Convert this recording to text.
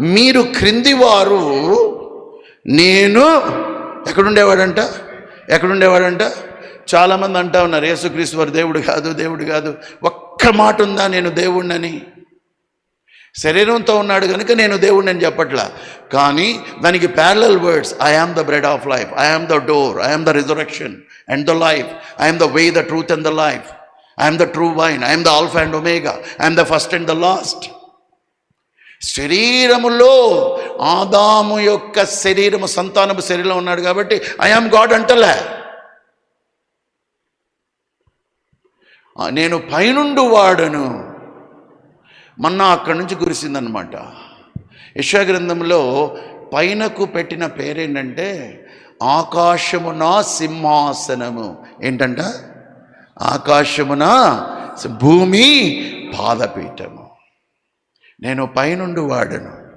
మీరు క్రింది వారు నేను ఎక్కడుండేవాడంట? ఎక్కడుండేవాడంట? చాలామంది అంటా ఉన్నారు యేసుక్రీస్తు వారు దేవుడు కాదు దేవుడు కాదు. ఒక్క మాట ఉందా నేను దేవుణ్ణని? శరీరంతో ఉన్నాడు కనుక నేను దేవుడిని అని చెప్పట్లా. కానీ దానికి parallel words I am the bread of life I am the door I am the resurrection and the life I am the way the truth and the life I am the true vine I am the alpha and omega I am the first and the last శరీరములో ఆదాము యొక్క శరీరము సంతానపు శరీరం ఉన్నాడు కాబట్టి I am God అంటలే. నేను పైనుండు వాడను. మన్నా అక్కడి నుంచి కురిసిందనమాట యశాగ్రంథంలో పైనకు పెట్టిన పేరేంటంటే ఆకాశమున సింహాసనము. ఏంటంట? ఆకాశమున భూమి పాదపీఠము. నేను పైనుండి వాడను.